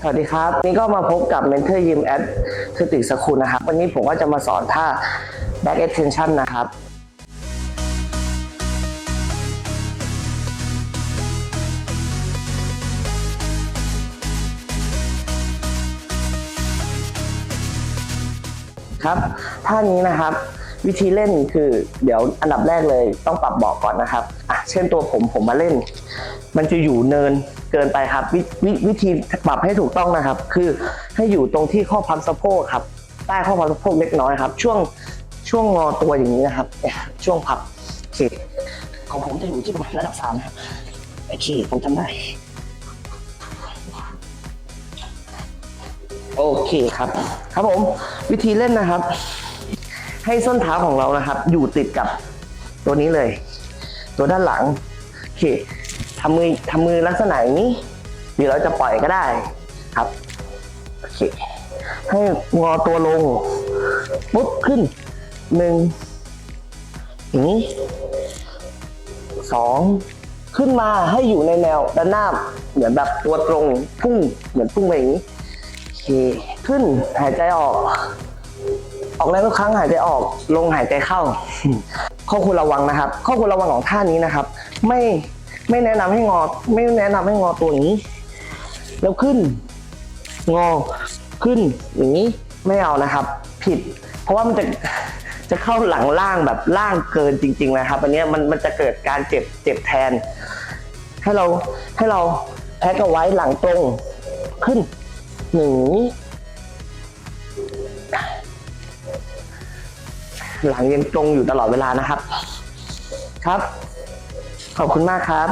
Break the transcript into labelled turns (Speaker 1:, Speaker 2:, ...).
Speaker 1: สวัสดีครับ นี่ก็มาพบกับ Mentor Gym at สติสคูลนะครับ วันนี้ผมก็จะมาสอนท่า back extension นะครับครับท่านี้นะครับวิธีเล่นคือเดี๋ยวอันดับแรกเลยต้องปรับเบาะก่อนนะครับอะเช่นตัวผมผมมาเล่น มันจะอยู่เนินเกินไปครับวววิธีปรับให้ถูกต้องนะครับ คือให้อยู่ตรงที่ข้อพับสะโพกครับ ใต้ข้อพับสะโพกเล็กน้อยครับ ช่วงช่วงงอตัวอย่างนี้นะครับช่วงพับโอเคของผมจะอยู่ที่ประมาณระดับสามครับโอเคผมทำได้โอเคครับ ครับผมวิธีเล่นนะครับ ให้ส้นเท้าของเรานะครับ อยู่ติดกับตัวนี้เลย ตัวด้านหลังโอเค ทำมือทำมือลักษณะอย่างนี้เดี๋ยวเราจะปล่อยก็ได้ครับโอเคให้งอตัวลงปุ๊บขึ้นหนึ่งอย่างนี้สองขึ้นมาให้อยู่ในแนวด้านหน้า เหมือนแบบตัวตรงพุ่งเหมือนพุ่งไปอย่างนี้โอเคขึ้นหายใจออก ออกแรงทุกครั้งหายใจออก ลงหายใจเข้า ข้อควรระวังนะครับ ข้อควรระวังของท่านี้นะครับ ไม่ ไม่แนะนำให้งอ ไม่แนะนำให้งอตัวนี้ แล้วขึ้น งอขึ้นอย่างนี้ไม่เอานะครับ ผิด เพราะว่ามันจะจะเข้าหลังล่างแบบล่างเกินจริง ๆ นะครับอันนี้มันมันจะเกิดการเจ็บเจ็บแทน ให้เราให้เราแพ็กเอาไว้หลังตรงขึ้นหนึ่งหลังยังตรงอยู่ตลอดเวลานะครับ ครับ ขอบคุณมากครับ